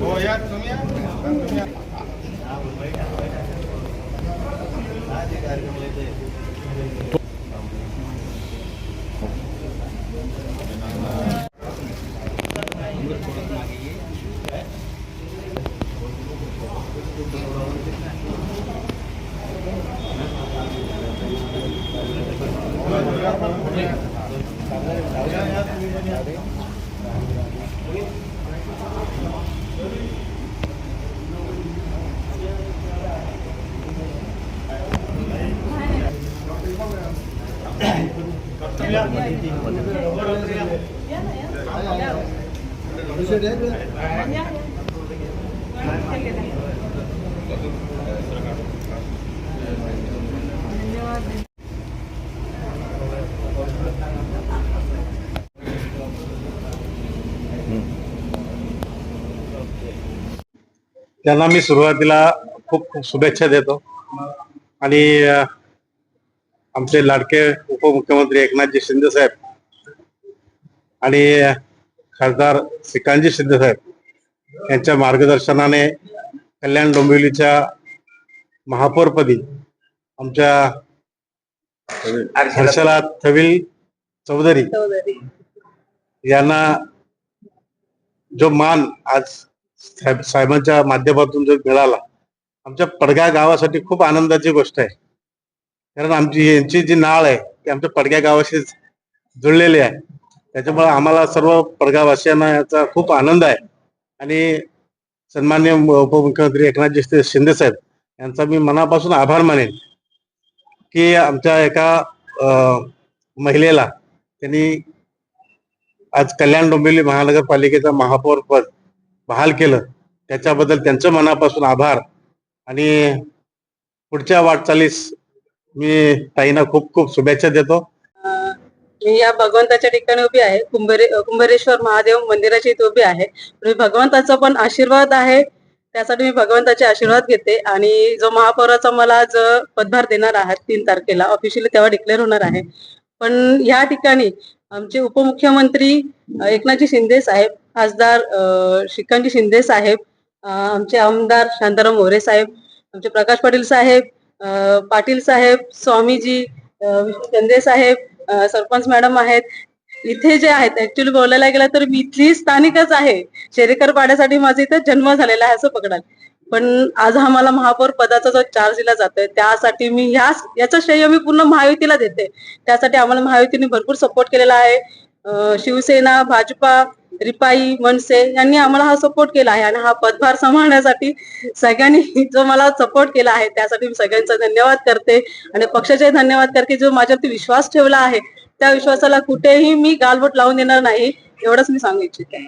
हो यार तुम्ही Thank you. Gracias. त्यांना मी सुरुवातीला खूप शुभेच्छा देतो. आणि आमचे लाडके उपमुख्यमंत्री एकनाथजी शिंदे साहेब आणि खासदार श्रीकांतजी शिंदे साहेब यांच्या मार्गदर्शनाने कल्याण डोंबिवलीच्या महापौरपदी आमच्या हर्षला थविल चौधरी. यांना जो मान आज साहेब साहेबांच्या माध्यमातून जर मिळाला आमच्या पडग्या गावासाठी खूप आनंदाची गोष्ट आहे. कारण आमची यांची जी नाळ आहे ती आमच्या पडग्या गावाशी जुळलेली आहे. त्याच्यामुळे आम्हाला सर्व पडगावासियांना याचा खूप आनंद आहे. आणि सन्मान्य उपमुख्यमंत्री एकनाथजी शिंदे- शिंदे साहेब यांचा मी मनापासून आभार मानेन की आमच्या एका महिलेला त्यांनी आज कल्याण डोंबिवली महानगरपालिकेचा महापौर पद बहाल केलं. त्याच्याबद्दल त्यांचं मनापासून आभार. आणि पुढच्या वाटचालीस मी ताईंना खूप खूप शुभेच्छा देतो. मी या भगवंताच्या ठिकाणी उभी आहे. कुंभरे कुंभरेश्वर महादेव मंदिराची इथे उभी आहे. मी भगवंताचा पण आशीर्वाद आहे. त्यासाठी मी भगवंताचे आशीर्वाद घेते. आणि जो महापौराचा मला आज पदभार देणार आहे तीन तारखेला ऑफिशियली तेव्हा डिक्लेअर होणार आहे. पण या ठिकाणी आमचे उपमुख्यमंत्री एकनाथजी शिंदे साहेब खासदार श्रीकांतजी शिंदे साहेब आमचे आमदार शांताराम मोरे साहेब आमचे प्रकाश पाटील साहेब पाटील साहेब स्वामीजी चंदे साहेब सरपंच मॅडम आहेत. इथे जे आहेत ऍक्च्युली बोलायला गेलं तर मी इथली स्थानिकच आहे. शेरेकर पाड्यासाठी माझा इथे जन्म झालेला आहे असं पकडाल. पण आज आम्हाला महापौर पदाचा जो चार्ज दिला जातोय त्यासाठी मी ह्या याचं श्रेय मी पूर्ण महायुतीला देते. त्यासाठी आम्हाला महायुतीने भरपूर सपोर्ट केलेला आहे. शिवसेना भाजपा रिपाई मनसे यांनी आम्हाला हा सपोर्ट केला आहे आणि हा पदभार सांभाळण्यासाठी सगळ्यांनी जो मला सपोर्ट केला आहे त्यासाठी मी सगळ्यांचा धन्यवाद करते. आणि पक्षाचे धन्यवाद करते जो माझ्यावरती विश्वास ठेवला आहे त्या विश्वासाला कुठेही मी गालबोट लावून देणार नाही एवढंच मी सांगू इच्छिते.